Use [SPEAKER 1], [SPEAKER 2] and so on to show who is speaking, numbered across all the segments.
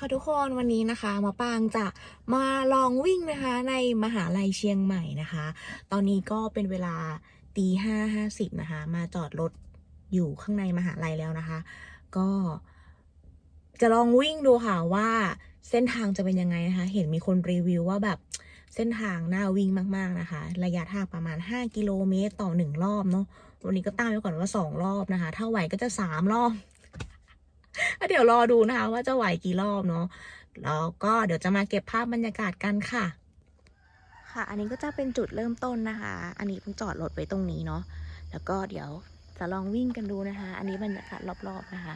[SPEAKER 1] ค่ะทุกคนวันนี้นะคะ มาปางจะมาลองวิ่งนะคะ ในมหาลัยเชียงใหม่นะคะ ตอนนี้ก็เป็นเวลาตีห้าห้าสิบนะคะ มาจอดรถอยู่ข้างในมหาลัยแล้วนะคะ ก็ จะลองวิ่งดูค่ะว่าเส้นทางจะเป็นยังไงนะคะ เห็นมีคนรีวิวว่าแบบเส้นทางน่าวิ่งมากๆนะคะ ระยะทางประมาณ 5 กิโลเมตรต่อหนึ่งรอบเนาะวันนี้ก็ตั้งไว้ก่อนว่าสองรอบนะคะ ถ้าไหวก็จะสามรอบ เดี๋ยวรอดูนะคะ ว่าจะไหวกี่รอบเนาะแล้วก็เดี๋ยวจะมาเก็บภาพบรรยากาศกันค่ะ ค่ะ อันนี้ก็จะเป็นจุดเริ่มต้นนะคะ อันนี้เพิ่งจอดรถไว้ตรงนี้เนาะแล้วก็เดี๋ยวจะลองวิ่งกันดูนะคะ อันนี้บรรยากาศรอบๆนะคะ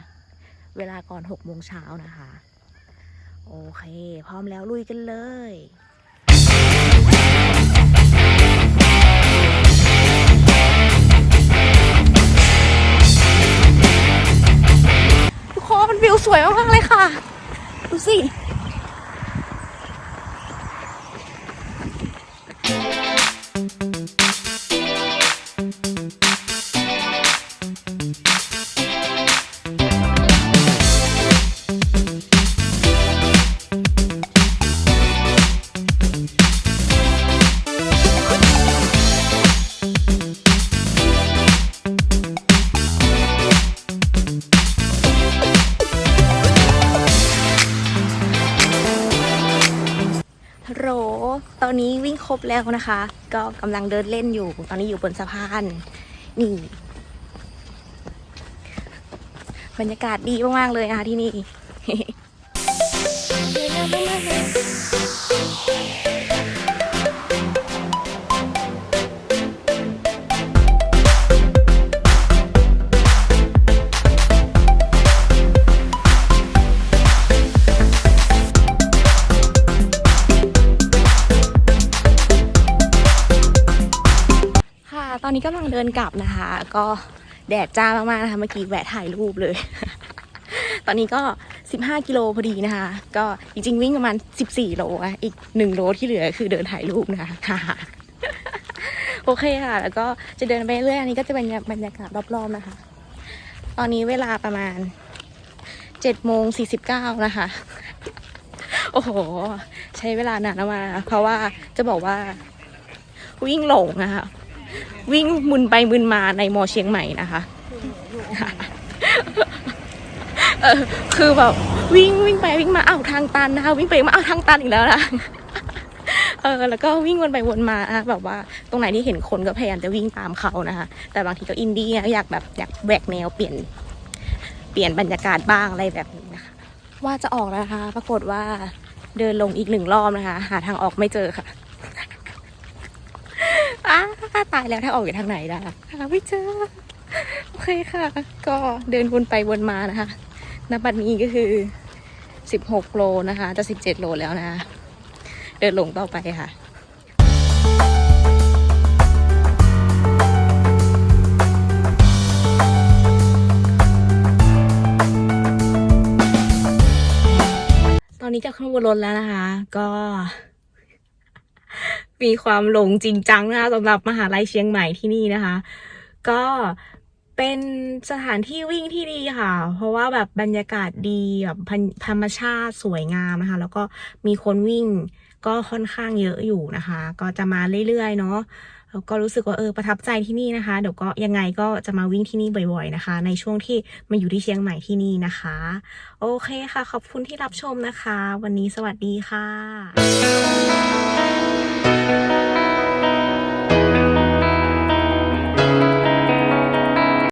[SPEAKER 1] เวลาก่อน6โมงเช้านะคะ โอเค พร้อมแล้วลุยกันเลย วิวสวยมากๆเลยค่ะ ดูสิฮัล ตอนนี้วิ่งครบแล้วนะคะ ก็กำลังเดินเล่นอยู่ ตอนนี้อยู่บนสะพาน นี่ บรรยากาศดีมากๆเลยนะคะที่นี่ อนนี้กำลังเดินกลับนะคะ ก็แดดจ้ามากๆนะคะเมื่อกี้แวะถ่ายรูปเลย ตอนนี้ก็ 15 กิโลพอดีนะคะ ก็จริงๆวิ่งประมาณ 14 โลอะอีก 1 โลที่เหลือคือเดินถ่ายรูปนะคะโอเคค่ะ แล้วก็จะเดินไปเรื่อยอันนี้ก็จะเป็นบรรยากาศรอบๆนะคะ ตอนนี้เวลาประมาณ7โมง49นะคะ โอ้โห ใช้เวลานานมากเพราะว่าจะบอกว่าวิ่งหลงนะคะ วิ่งมุนไปมุนมาในมอเชียงใหม่นะคะ คือแบบวิ่งวิ่งไปวิ่งมาอ้าวทางตันนะคะ วิ่งไปมาอ้าวทางตันอีกแล้วนะเออแล้วก็วิ่งวนไปวนมาแบบว่าตรงไหนที่เห็นคนก็พยายามจะวิ่งตามเขานะคะแต่บางทีก็อินดี้อยากแบบอยากแหวกแนวเปลี่ยนเปลี่ยนบรรยากาศบ้างอะไรแบบนี้นะคะ ว่าจะออกแล้วนะคะ ปรากฏว่าเดินลงอีกหนึ่งรอบนะคะ หาทางออกไม่เจอค่ะ ตายแล้วถ้าออกอยู่ทางไหนล่ะหาไม่เจอ โอเคค่ะ ก็เดินวนไปวนมานะคะณบัดนี้ก็คือ 16 โลนะคะ จะ 17 โลแล้วนะคะ เดินลงต่อไปค่ะตอนนี้จะขึ้นบนรถแล้วนะคะ ก็ มีความหลงจริงจังนะคะสำหรับมหาลัยเชียงใหม่ที่นี่นะคะ ก็เป็นสถานที่วิ่งที่ดีค่ะ เพราะว่าแบบบรรยากาศดีแบบธรรมชาติสวยงามนะคะ แล้วก็มีคนวิ่งก็ค่อนข้างเยอะอยู่นะคะ ก็จะมาเรื่อยๆเนาะแล้วก็รู้สึกว่าเออประทับใจที่นี่นะคะ เดี๋ยวก็ยังไงก็จะมาวิ่งที่นี่บ่อย ๆนะคะ ในช่วงที่มาอยู่ที่เชียงใหม่ที่นี่นะคะ โอเคค่ะ ขอบคุณที่รับชมนะคะ วันนี้สวัสดีค่ะ